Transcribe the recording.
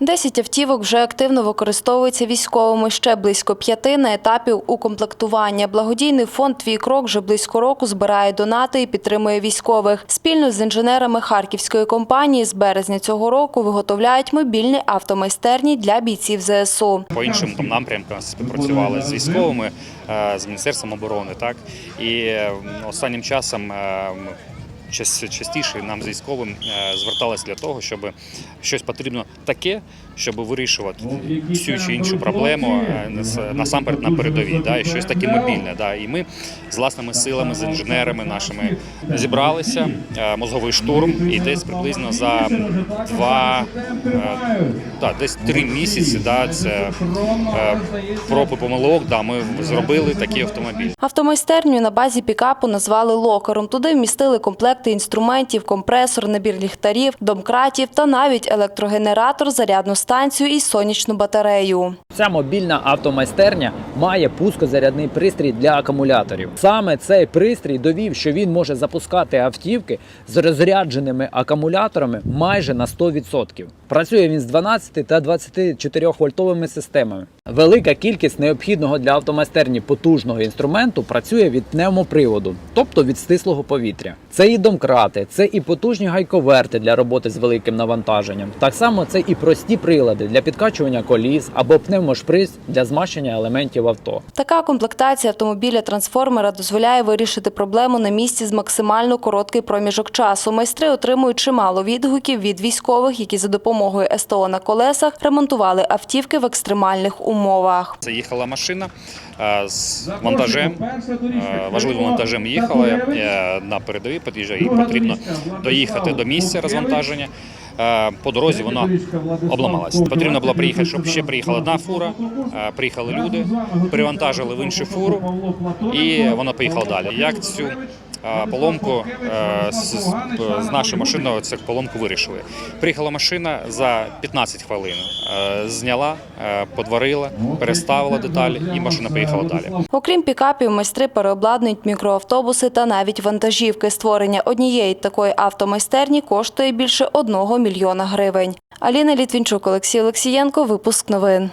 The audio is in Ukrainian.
Десять автівок вже активно використовуються військовими ще близько п'яти на етапі укомплектування. Благодійний фонд Твій крок вже близько року збирає донати і підтримує військових. Спільно з інженерами харківської компанії з березня цього року виготовляють мобільні автомайстерні для бійців ЗСУ. по іншим там напрямкам співпрацювали з військовими, е, з міністерством оборони. Так і останнім часом е, частіше нам з військовим е, звертались для того, щоб щось потрібно таке, щоб вирішувати цю чи іншу проблему е, насамперед на передовій. Да, і щось таке мобільне. Да. І ми з власними силами, з інженерами нашими зібралися. е, Мозговий штурм, і десь приблизно за два, да, десь три місяці. Да, це проб і помилок. Да, ми зробили такий автомобіль. Автомайстерню на базі пікапу назвали локером. Туди вмістили комплекти інструментів, компресор, набір ліхтарів, домкратів та навіть електрогенератор, зарядну станцію і сонячну батарею. Ця мобільна автомайстерня має пускозарядний пристрій для акумуляторів. Саме цей пристрій довів, що він може запускати автівки з розрядженими акумуляторами майже на 100%. Працює він з 12 та 24 вольтовими системами. Велика кількість необхідного для автомайстерні потужного інструменту працює від пневмоприводу, тобто від стислого повітря. Це і домкрати, це і потужні гайковерти для роботи з великим навантаженням. Так само це і прості прилади для підкачування коліс або пневмошприц для змащення елементів авто. Така комплектація автомобіля трансформера дозволяє вирішити проблему на місці з максимально короткий проміжок часу. Майстри отримують чимало відгуків від військових, які за допомогою СТО на колесах ремонтували автівки в екстремальних умовах. Це їхала машина з вантажем, е, важливим вантажем їхала е, на передовій, під'їжджає, їй потрібно доїхати до місця розвантаження. Е, По дорозі вона обламалася. Потрібно було приїхати, щоб ще приїхала одна фура, е, приїхали люди, перевантажили в іншу фуру, і вона поїхала далі. Як цю поломку е, з, нашою машиною цю поломку вирішили? Приїхала машина за 15 хвилин, е, зняла, е, подварила, переставила деталі, і машина поїхала далі. Окрім пікапів, майстри переобладнують мікроавтобуси та навіть вантажівки. Створення однієї такої автомайстерні коштує більше одного мільйона гривень. Аліна Літвінчук, Олексій Олексієнко. Випуск новин.